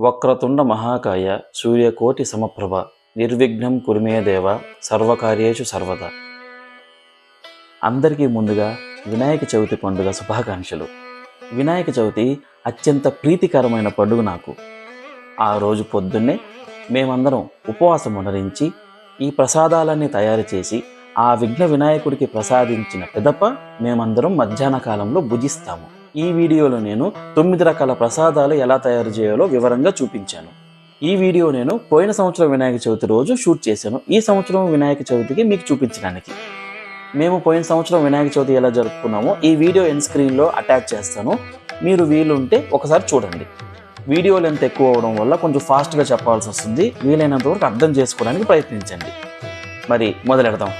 వక్రతుండ మహాకాయ సూర్యకోటి సమప్రభ నిర్విఘ్నం కురిమే దేవ సర్వకార్యేషు సర్వద. అందరికీ ముందుగా వినాయక చవితి పండుగ శుభాకాంక్షలు. వినాయక చవితి అత్యంత ప్రీతికరమైన పండుగ నాకు. ఆ రోజు పొద్దున్నే మేమందరం ఉపవాసం ఉండరించి ఈ ప్రసాదాలన్నీ తయారు చేసి ఆ విఘ్న వినాయకుడికి ప్రసాదించిన పిదప మేమందరం మధ్యాహ్న కాలంలో భుజిస్తాము. ఈ వీడియోలో నేను తొమ్మిది రకాల ప్రసాదాలు ఎలా తయారు చేయాలో వివరంగా చూపించాను. ఈ వీడియో నేను పోయిన సంవత్సరం వినాయక చవితి రోజు షూట్ చేశాను. ఈ సంవత్సరం వినాయక చవితికి మీకు చూపించడానికి. మేము పోయిన సంవత్సరం వినాయక చవితి ఎలా జరుపుకున్నామో ఈ వీడియో ఎన్ స్క్రీన్లో అటాచ్ చేస్తాను. మీరు వీలుంటే ఒకసారి చూడండి. వీడియో లెంత్ ఎక్కువ అవడం వల్ల కొంచెం ఫాస్ట్గా చెప్పాల్సి వస్తుంది. వీలైనంత వరకు అర్థం చేసుకోవడానికి ప్రయత్నించండి. మరి మొదలెడదాం.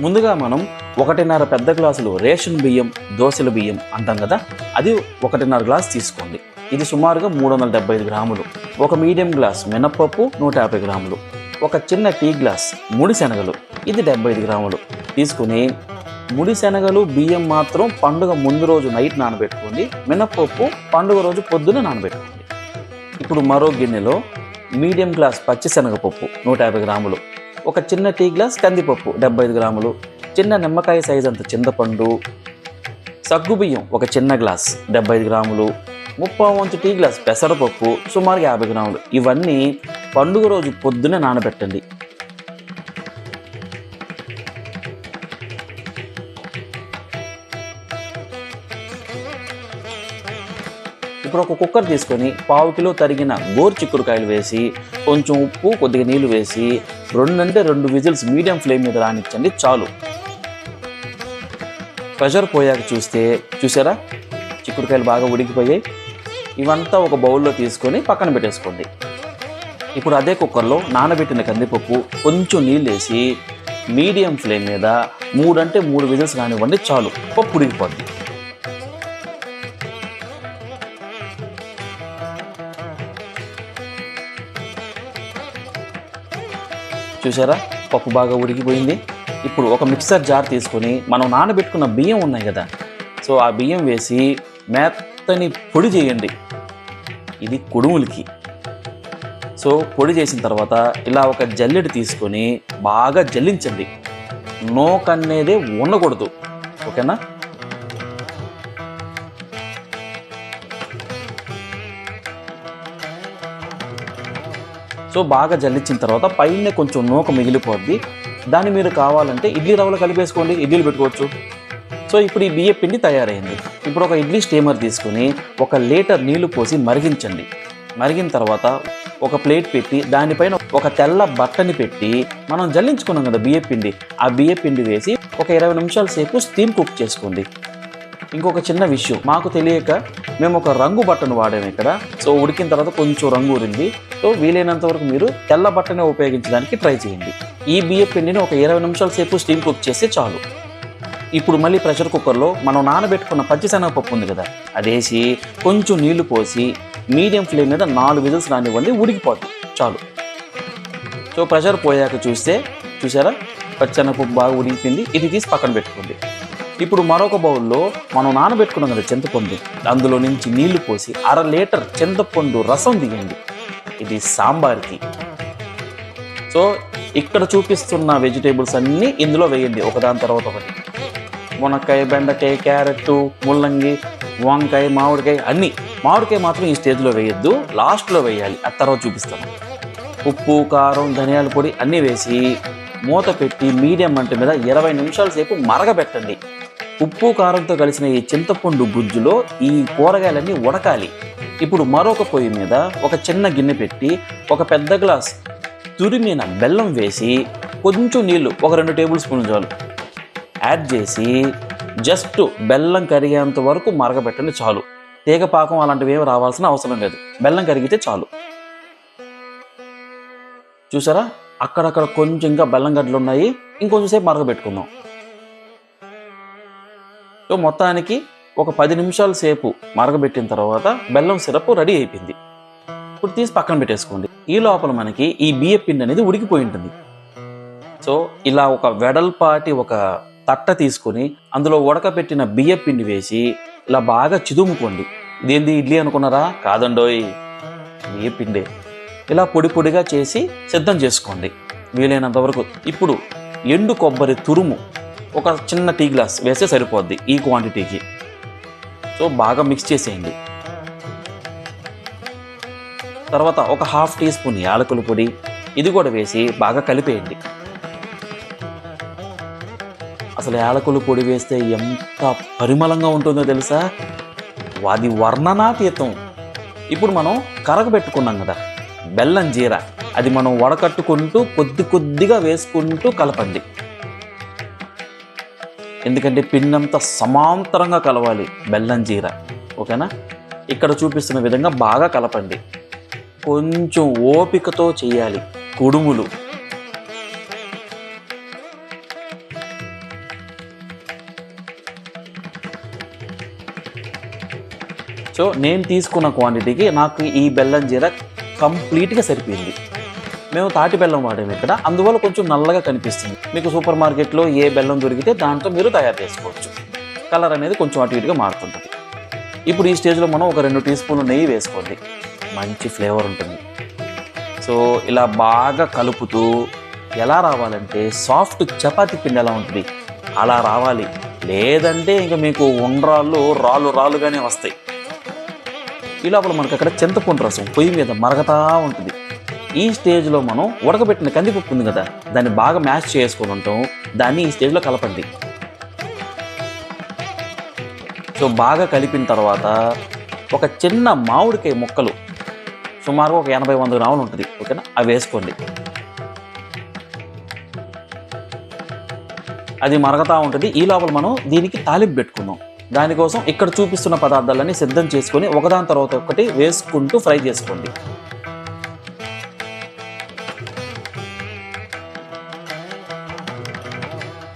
ముందుగా మనం ఒకటిన్నర పెద్ద గ్లాసులు రేషన్ బియ్యం దోశల బియ్యం అంటాం కదా? అది ఒకటిన్నర గ్లాస్ తీసుకోండి. ఇది సుమారుగా మూడు వందల డెబ్బై ఐదు గ్రాములు. ఒక మీడియం గ్లాస్ మినప్పప్పు నూట యాభై గ్రాములు. ఒక చిన్న టీ గ్లాస్ ముడి శనగలు ఇది డెబ్బై ఐదు గ్రాములు. తీసుకుని ముడి శనగలు బియ్యం మాత్రం పండుగ ముందు రోజు నైట్ నానబెట్టుకోండి. మినప్పప్పు పండుగ రోజు పొద్దున నానబెట్టుకోండి. ఇప్పుడు మరో గిన్నెలో మీడియం గ్లాస్ పచ్చి శనగపప్పు నూట యాభై గ్రాములు. ఒక చిన్న టీ గ్లాస్ కందిపప్పు డెబ్బై ఐదు గ్రాములు చిన్న నిమ్మకాయ సైజ్ అంత చింతపండు సగ్గుబియ్యం ఒక చిన్న గ్లాస్ డెబ్బై ఐదు గ్రాములు ముప్పై వంతు టీ గ్లాస్ పెసరపప్పు సుమారు యాభై గ్రాములు. ఇవన్నీ పండుగ రోజు పొద్దునే నానబెట్టండి. ఇప్పుడు ఒక కుక్కర్ తీసుకొని పావు కిలో తరిగిన గోరు చిక్కుడుకాయలు వేసి కొంచెం ఉప్పు కొద్దిగా నీళ్ళు వేసి రెండు అంటే రెండు విజిల్స్ మీడియం ఫ్లేమ్ మీద రానిచ్చండి చాలు. ప్రెషర్ పోయాక చూస్తే చూసారా? చిక్కుడుకాయలు బాగా ఉడికిపోయాయి. ఇవంతా ఒక బౌల్లో తీసుకొని పక్కన పెట్టేసుకోండి. ఇప్పుడు అదే కుక్కర్లో నానబెట్టిన కందిపప్పు కొంచెం నీళ్ళు వేసి మీడియం ఫ్లేమ్ మీద మూడంటే మూడు విజిల్స్ కానివ్వండి చాలు. పప్పు ఉడికిపోద్ది చూసారా? పప్పు బాగా ఉడికిపోయింది. ఇప్పుడు ఒక మిక్సర్ జార్ తీసుకొని మనం నానబెట్టుకున్న బియ్యం ఉన్నాయి కదా? సో ఆ బియ్యం వేసి మెత్తని పొడి చేయండి. ఇది కుడుములకి. సో పొడి చేసిన తర్వాత ఇలా ఒక జల్లెడు తీసుకొని బాగా జల్లించండి. నోక్ ఉండకూడదు. ఓకేనా? సో బాగా జల్లించిన తర్వాత పైన కొంచెం నూక మిగిలిపోద్ది. దాన్ని మీరు కావాలంటే ఇడ్లీ రవ్వలు కలిపేసుకోండి ఇడ్లీలు పెట్టుకోవచ్చు. సో ఇప్పుడు ఈ బియ్య పిండి తయారైంది. ఇప్పుడు ఒక ఇడ్లీ స్టీమర్ తీసుకొని ఒక లీటర్ నీళ్ళు పోసి మరిగించండి. మరిగిన తర్వాత ఒక ప్లేట్ పెట్టి దానిపైన ఒక తెల్ల బట్టని పెట్టి మనం జల్లించుకున్నాం కదా బియ్య పిండి. ఆ బియ్య పిండి వేసి ఒక ఇరవై నిమిషాల సేపు స్టీమ్ కుక్ చేసుకోండి. ఇంకొక చిన్న విషయం. మాకు తెలియక మేము ఒక రంగు బట్టను వాడాము ఇక్కడ. సో ఉడికిన తర్వాత కొంచెం రంగు ఊరింది. సో వీలైనంత వరకు మీరు తెల్ల బట్టనే ఉపయోగించడానికి ట్రై చేయండి. ఈ బియ్య పిండిని ఒక ఇరవై నిమిషాల సేపు స్టీమ్ కుక్ చేస్తే చాలు. ఇప్పుడు మళ్ళీ ప్రెషర్ కుక్కర్లో మనం నానబెట్టుకున్న పచ్చిశనగపప్పు ఉంది కదా అది వేసి కొంచెం నీళ్ళు పోసి మీడియం ఫ్లేమ్ మీద నాలుగు విజిల్స్ రానివ్వండి ఉడికిపోద్ది. చాలు. సో ప్రెషర్ పోయాక చూస్తే చూసారా? పచ్చనపప్పు బాగా ఉడికిపోయింది. ఇది తీసి పక్కన పెట్టుకోండి. ఇప్పుడు మరొక బౌల్లో మనం నానబెట్టుకున్నాం కదా చింతపండు. అందులో నుంచి నీళ్ళు పోసి అర లీటర్ చింతపండు రసం దిగండి ఇది సాంబార్కి. సో ఇక్కడ చూపిస్తున్న వెజిటేబుల్స్ అన్నీ ఇందులో వేయండి. ఒకదాని తర్వాత ఒకటి. మునక్కాయ బెండకాయ క్యారెట్ ముల్లంగి వంకాయ మామిడికాయ అన్నీ. మామిడికాయ మాత్రం ఈ స్టేజ్లో వేయొద్దు. లాస్ట్లో వేయాలి. ఆ తర్వాత చూపిస్తాను ఉప్పు కారం ధనియాల పొడి అన్నీ వేసి మూత పెట్టి మీడియం మంట మీద ఇరవై నిమిషాల సేపు మరగబెట్టండి. ఉప్పు కారంతో కలిసిన ఈ చింతపండు గుజ్జులో ఈ కూరగాయలన్నీ ఉడకాలి. ఇప్పుడు మరొక పొయ్యి మీద ఒక చిన్న గిన్నె పెట్టి ఒక పెద్ద గ్లాస్ తురిమిన బెల్లం వేసి కొంచెం నీళ్ళు ఒక రెండు టేబుల్ స్పూన్లు చాలు. యాడ్ చేసి జస్ట్ బెల్లం కరిగేంత వరకు మరగబెట్టండి చాలు. తీగ పాకం అలాంటివి ఏమి రావాల్సిన అవసరం లేదు. బెల్లం కరిగితే చాలు. చూసారా? అక్కడక్కడ కొంచెం ఇంకా బెల్లం గడ్డలు ఉన్నాయి ఇంకొంచెం సేపు మరగబెట్టుకుందాం. సో మొత్తానికి ఒక పది నిమిషాల సేపు మరగబెట్టిన తర్వాత బెల్లం సిరప్ రెడీ అయిపోయింది. ఇప్పుడు తీసి పక్కన పెట్టేసుకోండి. ఈ లోపల మనకి ఈ బియ్య పిండి అనేది ఉడికిపోయి ఉంటుంది. సో ఇలా ఒక వెడల్పాటి ఒక తట్ట తీసుకొని అందులో ఉడకపెట్టిన బియ్య పిండి వేసి ఇలా బాగా చిదుముకోండి. ఇదేంది ఇడ్లీ అనుకున్నారా? కాదండోయ్. బియ్య పిండి. ఇలా పొడి పొడిగా చేసి సిద్ధం చేసుకోండి. వీలైనంత వరకు ఇప్పుడు ఎండు కొబ్బరి తురుము ఒక చిన్న టీ గ్లాస్ వేస్తే సరిపోద్ది ఈ క్వాంటిటీకి. సో బాగా మిక్స్ చేసేయండి. తర్వాత ఒక హాఫ్ టీ స్పూన్ యాలకుల పొడి ఇది కూడా వేసి బాగా కలిపేయండి. అసలు యాలకుల పొడి వేస్తే ఎంత పరిమళంగా ఉంటుందో తెలుసా? అది వర్ణనాతీతం. ఇప్పుడు మనం కరగబెట్టుకున్నాం కదా బెల్లం జీర. అది మనం వడకట్టుకుంటూ కొద్ది కొద్దిగా వేసుకుంటూ కలపండి. ఎందుకంటే పిండంతా సమాంతరంగా కలవాలి బెల్లం జీర. ఓకేనా? ఇక్కడ చూపిస్తున్న విధంగా బాగా కలపండి. కొంచెం ఓపికతో చేయాలి. కుడుములు. సో నేను తీసుకున్న క్వాంటిటీకి నాకు ఈ బెల్లం జీర కంప్లీట్గా సరిపోయింది. మేము తాటి బెల్లం వాడాము ఇక్కడ. అందువల్ల కొంచెం నల్లగా కనిపిస్తుంది. మీకు సూపర్ మార్కెట్లో ఏ బెల్లం దొరికితే దాంతో మీరు తయారు చేసుకోవచ్చు. కలర్ అనేది కొంచెం అటు ఇటుగా మారుతుంటుంది. ఇప్పుడు ఈ స్టేజ్లో మనం ఒక రెండు టీ స్పూన్లు నెయ్యి వేసుకోండి. మంచి ఫ్లేవర్ ఉంటుంది. సో ఇలా బాగా కలుపుతూ ఎలా రావాలంటే సాఫ్ట్ చపాతి పిండి ఎలా ఉంటుంది? అలా రావాలి. లేదంటే ఇంకా మీకు ఉండ్రాళ్ళు రాళ్ళు రాళ్ళుగానే వస్తాయి. ఈ లోపల మనకు అక్కడ చింతపండు రసం పొయ్యి మీద మరగతా ఉంటుంది. ఈ స్టేజ్లో మనం ఉడకబెట్టిన కందిపప్పు ఉంది కదా దాన్ని బాగా మ్యాష్ చేసుకొని ఉంటాం దాన్ని ఈ స్టేజ్లో కలపండి. సో బాగా కలిపిన తర్వాత ఒక చిన్న మామిడికాయ ముక్కలు సుమారుగా ఒక ఎనభై వంద గ్రాములు ఉంటుంది. ఓకేనా? అవి వేసుకోండి. అది మరగతా ఉంటుంది. ఈ లోపల మనం దీనికి తాలింపు పెట్టుకుందాం. దానికోసం ఇక్కడ చూపిస్తున్న పదార్థాలన్నీ సిద్ధం చేసుకొని ఒకదాని తర్వాత ఒకటి వేసుకుంటూ ఫ్రై చేసుకోండి.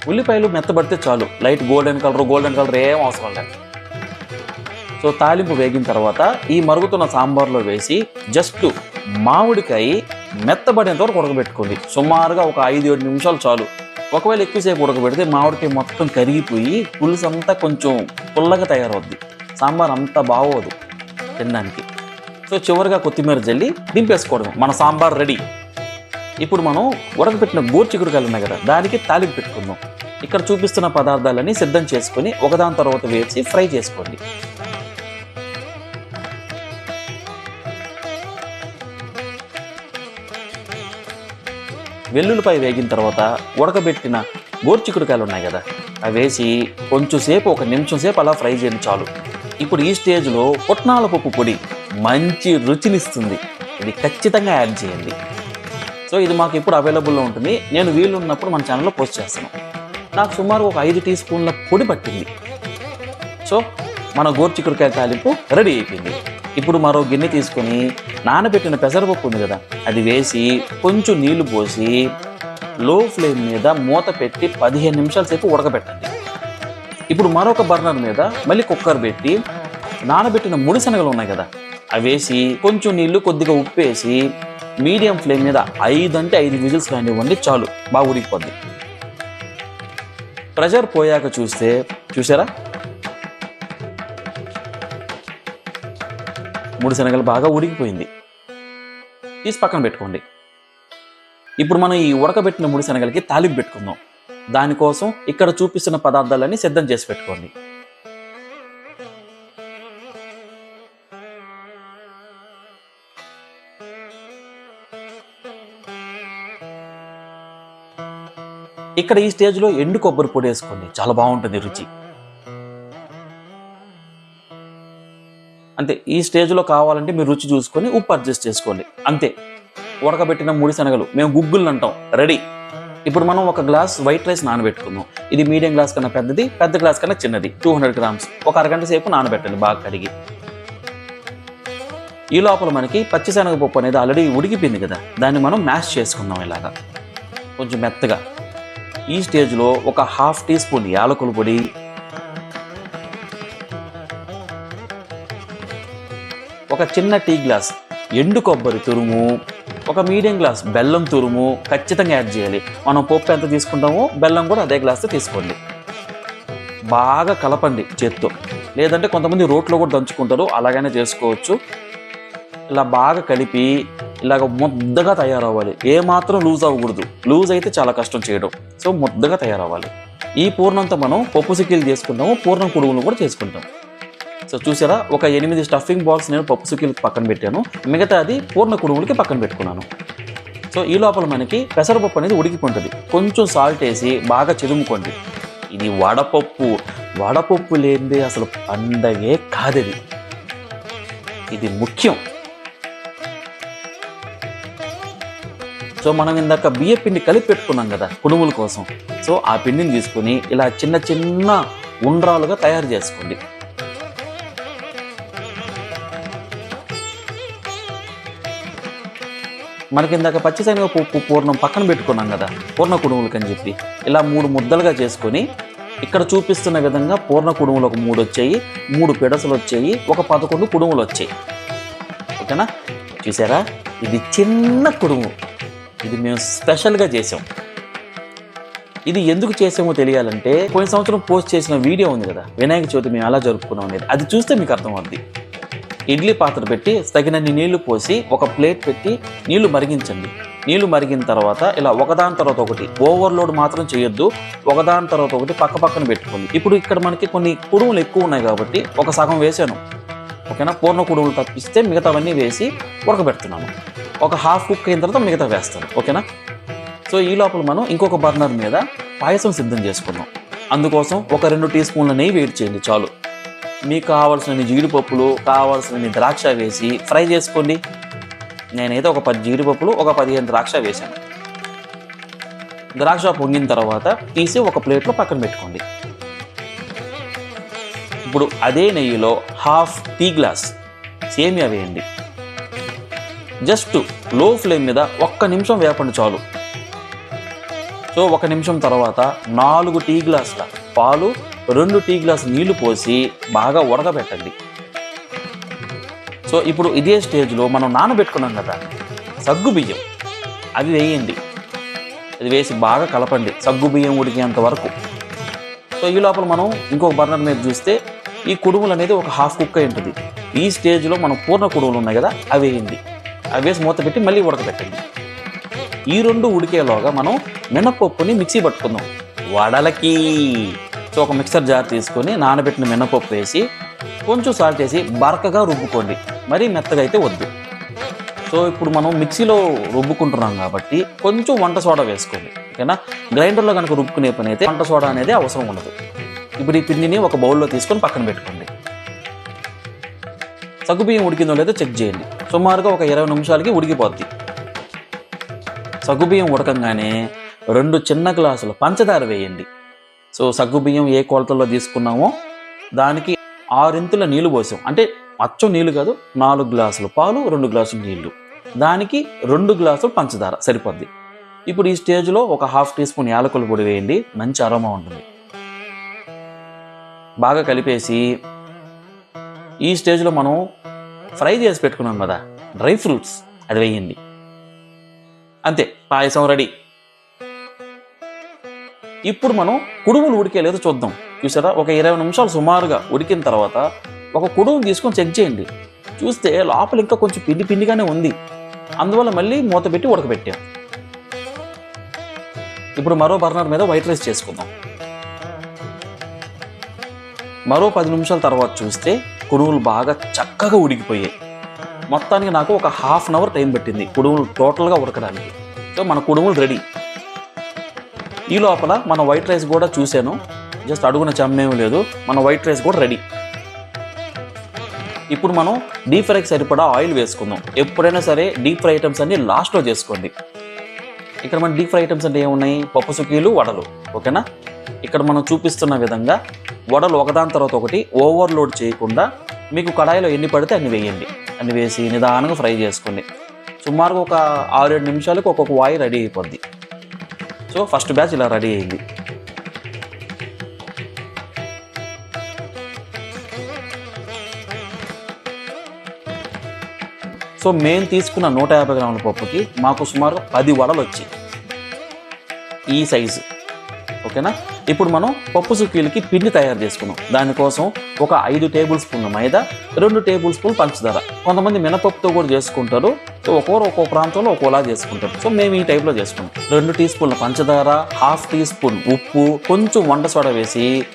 ఉల్లిపాయలు మెత్తబడితే చాలు. Light golden colour golden colour ఏం అవసరం లేదు. సో తాలింపు వేగిన తర్వాత ఈ మరుగుతున్న సాంబార్లో వేసి జస్ట్ మామిడికాయ మెత్తబడేంత వరకు ఉడకబెట్టుకోండి. సుమారుగా ఒక ఐదు ఏడు నిమిషాలు చాలు. ఒకవేళ ఎక్కువసేపు ఉడకబెడితే మామిడికాయ మొత్తం కరిగిపోయి పులుసు అంతా కొంచెం పుల్లగా తయారవుద్ది. సాంబార్ అంతా బాగోదు తినడానికి. సో చివరిగా కొత్తిమీర జల్లి దింపేసుకోవడం మన సాంబార్ రెడీ. ఇప్పుడు మనం ఉడకబెట్టిన గోర్చికుడు కలిగిన కదా దానికి తాలింపు పెట్టుకుందాం. ఇక్కడ చూపిస్తున్న పదార్థాలన్నీ సిద్ధం చేసుకొని ఒకదాని తర్వాత వేసి ఫ్రై చేసుకోండి. వెల్లుల్లిపాయ వేగిన తర్వాత ఉడకబెట్టిన గోర్చికుడికాయలు ఉన్నాయి కదా అవి వేసి కొంచెం సేపు ఒక నిమిషం సేపు అలా ఫ్రై చేయండి చాలు. ఇప్పుడు ఈ స్టేజ్లో పుట్నాల పప్పు పొడి మంచి రుచినిస్తుంది. ఇది ఖచ్చితంగా యాడ్ చేయండి. సో ఇది మాకు ఇప్పుడు అవైలబుల్లో ఉంటుంది. నేను వీలున్నప్పుడు మన ఛానల్లో పోస్ట్ చేస్తాను. నాకు సుమారు ఒక ఐదు టీ స్పూన్ల పొడి పట్టింది. సో మన గోర్చికుడికాయ తాలింపు రెడీ అయిపోయింది. ఇప్పుడు మరో గిన్నె తీసుకొని నానబెట్టిన పెసరపప్పు ఉంది కదా అది వేసి కొంచెం నీళ్ళు పోసి లో ఫ్లేమ్ మీద మూత పెట్టి పదిహేను నిమిషాల సేపు ఉడకబెట్టండి. ఇప్పుడు మరొక బర్నర్ మీద మళ్ళీ కుక్కర్ పెట్టి నానబెట్టిన ముడి శనగలు ఉన్నాయి కదా అవి వేసి కొంచెం నీళ్ళు కొద్దిగా ఉప్పు వేసి మీడియం ఫ్లేమ్ మీద ఐదు అంటే ఐదు విజిల్స్ కానివ్వండి చాలు. బాగా ఉడికిపోద్ది ప్రెషర్ పోయాక చూస్తే చూసారా మూడు శనగలు బాగా ఉడికిపోయింది. తీసి పక్కన పెట్టుకోండి. ఇప్పుడు మనం ఈ ఉడకబెట్టిన మూడు శనగలకి తాలింపు పెట్టుకుందాం. దానికోసం ఇక్కడ చూపిస్తున్న పదార్థాలన్నీ సిద్ధం చేసి పెట్టుకోండి. ఇక్కడ ఈ స్టేజ్లో ఎండు కొబ్బరి పొడి వేసుకోండి. చాలా బాగుంటుంది రుచి. అంతే ఈ స్టేజ్లో కావాలంటే మీరు రుచి చూసుకొని ఉప్పు అడ్జస్ట్ చేసుకోండి. అంతే. ఉడకబెట్టిన ముడి శనగలు మేము గుగ్గులు అంటాం. రెడీ ఇప్పుడు మనం ఒక గ్లాస్ వైట్ రైస్ నానబెట్టుకుందాం. ఇది మీడియం గ్లాస్ కన్నా పెద్దది పెద్ద గ్లాస్ కన్నా చిన్నది. టూ హండ్రెడ్ గ్రామ్స్ ఒక అరగంట సేపు నానబెట్టండి బాగా కడిగి. ఈ లోపల మనకి పచ్చిశనగపప్పు అనేది ఆల్రెడీ ఉడికిపోయింది కదా. దాన్ని మనం మ్యాష్ చేసుకుందాం ఇలాగా. కొంచెం మెత్తగా. ఈ స్టేజ్లో ఒక హాఫ్ టీ స్పూన్ యాలకుల పొడి. ఒక చిన్న టీ గ్లాస్ ఎండు కొబ్బరి తురుము. ఒక మీడియం గ్లాస్ బెల్లం తురుము ఖచ్చితంగా యాడ్ చేయాలి. మనం పప్పు ఎంత తీసుకుంటామో బెల్లం కూడా అదే గ్లాస్తో తీసుకోండి. బాగా కలపండి చేత్తో. లేదంటే కొంతమంది రోట్లో కూడా దంచుకుంటారు అలాగనే చేసుకోవచ్చు. ఇలా బాగా కలిపి ఇలాగ ముద్దగా తయారవ్వాలి. ఏ మాత్రం లూజ్ అవ్వకూడదు. లూజ్ అయితే చాలా కష్టం చేయడం. సో ముద్దగా తయారవ్వాలి. ఈ పూర్ణంతో మనం పప్పు సిక్కిలు చేసుకుంటాము పూర్ణం కుడుగులు కూడా చేసుకుంటాం సో చూసారా ఒక ఎనిమిది స్టఫింగ్ బాక్స్ నేను పప్పు సిక్కిలకి పక్కన పెట్టాను. మిగతా అది పూర్ణ కుడుగులకి పక్కన పెట్టుకున్నాను. సో ఈ లోపల మనకి పెసరపప్పు అనేది ఉడికిపోతుంది కొంచెం సాల్ట్ వేసి బాగా చెదుముకోండి. ఇది వడపప్పు. వడపప్పు లేనిదే అసలు పండగే కాదది. ఇది ముఖ్యం. సో మనం ఇందాక బియ్య పిండి కలిపి పెట్టుకున్నాం కదా కుడుముల కోసం. సో ఆ పిండిని తీసుకుని ఇలా చిన్న చిన్న ఉండ్రాలుగా తయారు చేసుకోండి. మనకి ఇందాక పచ్చిశనగ పప్పు పూర్ణం పక్కన పెట్టుకున్నాం కదా పూర్ణ కుడుములకి అని చెప్పి. ఇలా మూడు ముద్దలుగా చేసుకొని ఇక్కడ చూపిస్తున్న విధంగా పూర్ణ కుడుములు ఒక మూడు వచ్చాయి మూడు పిడసలు వచ్చాయి ఒక పదకొండు కుడుములు వచ్చాయి. ఓకేనా? చూసారా? ఇది చిన్న కుడుము ఇది మేము స్పెషల్గా చేసాం ఇది ఎందుకు చేసామో తెలియాలంటే పోయిన సంవత్సరం పోస్ట్ చేసిన వీడియో ఉంది కదా వినాయక చవితి మేము అలా జరుపుకున్నాం అనేది. అది చూస్తే మీకు అర్థమవుద్ది. ఇడ్లీ పాత్ర పెట్టి తగినన్ని నీళ్ళు పోసి ఒక ప్లేట్ పెట్టి నీళ్ళు మరిగించండి. నీళ్ళు మరిగిన తర్వాత ఇలా ఒకదాని తర్వాత ఒకటి ఓవర్లోడ్ మాత్రం చేయొద్దు. ఒకదాని తర్వాత ఒకటి పక్క పక్కన పెట్టుకోండి. ఇప్పుడు ఇక్కడ మనకి కొన్ని కుడుములు ఎక్కువ ఉన్నాయి కాబట్టి ఒక సగం వేసాను. ఓకేనా? పూర్ణ కుడుములు తప్పిస్తే మిగతావన్నీ వేసి ఉడకబెడుతున్నాము ఒక హాఫ్ కుక్ అయిన తర్వాత మిగతా వేస్తాను. ఓకేనా? సో ఈ లోపల మనం ఇంకొక బర్నర్ మీద పాయసం సిద్ధం చేసుకుందాం. అందుకోసం ఒక రెండు టీ స్పూన్ల నెయ్యి వేడి చేయండి చాలు. మీకు కావాల్సిన జీడిపప్పులు కావాల్సిన ద్రాక్ష వేసి ఫ్రై చేసుకోండి. నేనైతే ఒక పది జీడిపప్పులు ఒక పదిహేను ద్రాక్ష వేశాను. ద్రాక్ష పొంగిన తర్వాత తీసి ఒక ప్లేట్లో పక్కన పెట్టుకోండి. ఇప్పుడు అదే నెయ్యిలో హాఫ్ టీ గ్లాస్ సేమియా వేయండి. జస్ట్లో ఫ్లేమ్ మీద ఒక్క నిమిషం వేపండి చాలు. సో ఒక నిమిషం తర్వాత నాలుగు టీ గ్లాసుల పాలు రెండు టీ గ్లాస్ నీళ్ళు పోసి బాగా ఉడకబెట్టండి. సో ఇప్పుడు ఇదే స్టేజ్లో మనం నానబెట్టుకున్నాం కదా సగ్గు బియ్యం. అవి వేయండి. అది వేసి బాగా కలపండి సగ్గు బియ్యం ఉడికేంత వరకు. సో ఈ లోపల మనం ఇంకొక బర్నర్ మీద చూస్తే ఈ కుడుములు అనేది ఒక హాఫ్ కుక్ అయి ఉంటుంది. ఈ స్టేజ్లో మనం పూర్ణ కుడుములు ఉన్నాయి కదా అవి వేయండి. అవి వేసి మూత పెట్టి మళ్ళీ ఉడకబెట్టండి. ఈ రెండు ఉడికేలోగా మనం మినపప్పుని మిక్సీ పట్టుకుందాం. వడలకి. సో ఒక మిక్సర్ జార్ తీసుకొని నానబెట్టిన మినపప్పు వేసి కొంచెం సాల్ట్ వేసి బరకగా రుబ్బుకోండి. మరీ మెత్తగా అయితే వద్దు. సో ఇప్పుడు మనం మిక్సీలో రుబ్బుకుంటున్నాం కాబట్టి కొంచెం వంట సోడా వేసుకోండి. ఓకేనా? గ్రైండర్లో కనుక రుబ్బుకునే పని అయితే వంట సోడా అనేది అవసరం ఉండదు. ఇప్పుడు ఈ పిండిని ఒక బౌల్లో తీసుకొని పక్కన పెట్టుకోండి. సగ్గుబియ్యం ఉడికిందో లేదో చెక్ చేయండి. సుమారుగా ఒక ఇరవై నిమిషాలకి ఉడికిపోద్ది. సగ్గుబియ్యం ఉడకంగానే రెండు చిన్న గ్లాసులు పంచదార వేయండి. సో సగ్గుబియ్యం ఏ కొలతల్లో తీసుకున్నామో దానికి ఆరింతుల నీళ్ళు పోసాం. అంటే అచ్చం నీళ్ళు కాదు నాలుగు గ్లాసులు పాలు రెండు గ్లాసులు నీళ్ళు. దానికి రెండు గ్లాసులు పంచదార సరిపోద్ది. ఇప్పుడు ఈ స్టేజ్లో ఒక హాఫ్ టీ స్పూన్ యాలకుల పొడి వేయండి. మంచి అరోమా ఉంటుంది. బాగా కలిపేసి ఈ స్టేజ్లో మనం ఫ్రై చేసి పెట్టుకున్నాం కదా డ్రై ఫ్రూట్స్ అది వేయండి. అంతే పాయసం రెడీ. ఇప్పుడు మనం కుడుములు ఉడికేలేదు చూద్దాం. చూసారా? ఒక ఇరవై నిమిషాలు సుమారుగా ఉడికిన తర్వాత ఒక కుడుము తీసుకొని చెక్ చేయండి. చూస్తే లోపల ఇంకా కొంచెం పిండి పిండిగానే ఉంది. అందువల్ల మళ్ళీ మూత పెట్టి ఉడకబెట్టాం. ఇప్పుడు మరో బర్నర్ మీద వైట్ రైస్ చేసుకుందాం. మరో పది నిమిషాల తర్వాత చూస్తే కుడుములు బాగా చక్కగా ఉడికిపోయాయి. మొత్తానికి నాకు ఒక హాఫ్ అన్ అవర్ టైం పట్టింది కుడుములు టోటల్గా ఉడకడానికి. సో మన కుడుములు రెడీ. ఈ లోపల మన వైట్ రైస్ కూడా చూశాను. జస్ట్ అడుగున చెమ్మేమీ లేదు. మన వైట్ రైస్ కూడా రెడీ. ఇప్పుడు మనం డీప్ ఫ్రైకి సరిపడా ఆయిల్ వేసుకుందాం. ఎప్పుడైనా సరే డీప్ ఫ్రై ఐటమ్స్ అన్ని లాస్ట్లో చేసుకోండి. ఇక్కడ మన డీప్ ఫ్రై ఐటమ్స్ అంటే ఏమున్నాయి? పప్పు సుకీలు వడలు. ఓకేనా? ఇక్కడ మనం చూపిస్తున్న విధంగా వడలు ఒకదాని తర్వాత ఒకటి ఓవర్లోడ్ చేయకుండా మీకు కడాయిలో ఎన్ని పడితే అన్ని వేయండి. అన్ని వేసి నిదానంగా ఫ్రై చేసుకోండి. సుమారుగా ఒక ఆరేడు నిమిషాలకు ఒక్కొక్క వాయి రెడీ అయిపోద్ది. సో ఫస్ట్ బ్యాచ్ ఇలా రెడీ అయింది. సో మేము తీసుకున్న నూట యాభై గ్రాముల పప్పుకి మాకు సుమారు పది వడలు వచ్చాయి. ఈ సైజు. ఓకేనా? ఇప్పుడు మనం పప్పు సుక్కీలకి పిండి తయారు చేసుకున్నాం. దానికోసం ఒక ఐదు టేబుల్ స్పూన్ల మైదా రెండు టేబుల్ స్పూన్ పంచదార. కొంతమంది మినపప్పుతో కూడా చేసుకుంటారు. సో ఒక్కొక్కరు ఒక్కో ప్రాంతంలో ఒక్కోలా చేసుకుంటారు. సో మేము ఈ టైప్లో చేసుకున్నాం. రెండు టీ స్పూన్ల పంచదార హాఫ్ టీ స్పూన్ ఉప్పు కొంచెం వంట సోడా వేసి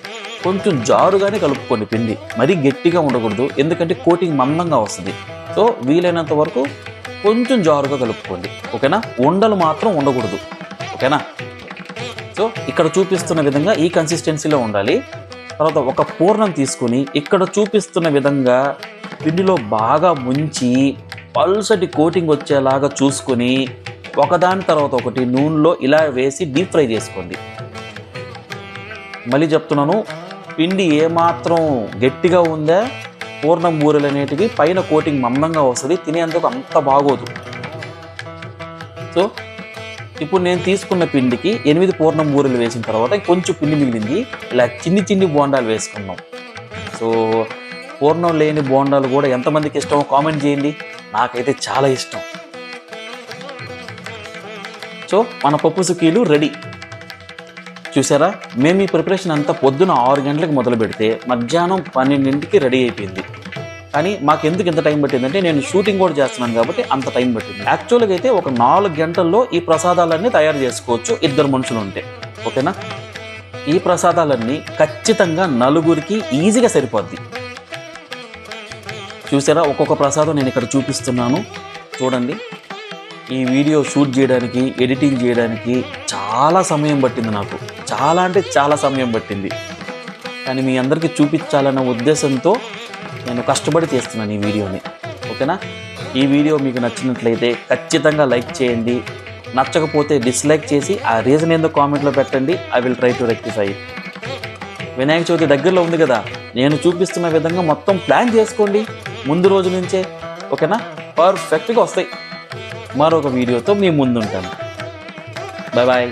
కొంచెం జారుగానే కలుపుకోండి పిండి. మరీ గట్టిగా ఉండకూడదు. ఎందుకంటే కోటింగ్ మందంగా వస్తుంది. సో వీలైనంత వరకు కొంచెం జారుగా కలుపుకోండి. ఓకేనా? ఉండలు మాత్రం ఉండకూడదు. ఓకేనా? సో ఇక్కడ చూపిస్తున్న విధంగా ఈ కన్సిస్టెన్సీలో ఉండాలి. తర్వాత ఒక పూర్ణం తీసుకొని ఇక్కడ చూపిస్తున్న విధంగా పిండిలో బాగా ముంచి పల్సటి కోటింగ్ వచ్చేలాగా చూసుకొని ఒకదాని తర్వాత ఒకటి నూనెలో ఇలా వేసి డీప్ ఫ్రై చేసుకోండి. మళ్ళీ చెప్తున్నాను పిండి ఏమాత్రం గట్టిగా ఉందా పూర్ణం బూరెలు అనేటివి పైన కోటింగ్ మందంగా వస్తుంది తినేందుకు అంత బాగోదు. సో ఇప్పుడు నేను తీసుకున్న పిండికి ఎనిమిది పూర్ణం బూరెలు వేసిన తర్వాత కొంచెం పిండి మిగిలింది. ఇలా చిన్ని చిన్ని బోండాలు వేసుకున్నాం. సో పూర్ణం లేని బోండాలు కూడా ఎంతమందికి ఇష్టమో కామెంట్ చేయండి. నాకైతే చాలా ఇష్టం. సో మన పప్పు సుఖీలు రెడీ. చూసారా? మేము ఈ ప్రిపరేషన్ అంతా పొద్దున ఆరు గంటలకు మొదలు పెడితే మధ్యాహ్నం పన్నెండింటికి రెడీ అయిపోయింది. కానీ మాకు ఎందుకు ఇంత టైం పట్టిందంటే నేను షూటింగ్ కూడా చేస్తున్నాను కాబట్టి అంత టైం పట్టింది. యాక్చువల్గా అయితే ఒక నాలుగు గంటల్లో ఈ ప్రసాదాలన్నీ తయారు చేసుకోవచ్చు ఇద్దరు మనుషులు ఉంటే. ఓకేనా? ఈ ప్రసాదాలన్నీ ఖచ్చితంగా నలుగురికి ఈజీగా సరిపోద్ది. చూసారా? ఒక్కొక్క ప్రసాదం నేను ఇక్కడ చూపిస్తున్నాను. చూడండి. ఈ వీడియో షూట్ చేయడానికి ఎడిటింగ్ చేయడానికి చాలా సమయం పట్టింది నాకు. చాలా అంటే చాలా సమయం పట్టింది. కానీ మీ అందరికీ చూపించాలన్న ఉద్దేశంతో నేను కష్టపడి చేస్తున్నాను ఈ వీడియోని ఓకేనా? ఈ వీడియో మీకు నచ్చినట్లయితే ఖచ్చితంగా లైక్ చేయండి నచ్చకపోతే డిస్లైక్ చేసి ఆ రీజన్ ఏందో కామెంట్లో పెట్టండి I will try to rectify. Vinayaka Chavithi దగ్గరలో ఉంది కదా నేను చూపిస్తున్న విధంగా మొత్తం ప్లాన్ చేసుకోండి ముందు రోజు నుంచే ఓకేనా? పర్ఫెక్ట్గా వస్తాయి. మరొక వీడియోతో మీ ముందుంటాను. Bye bye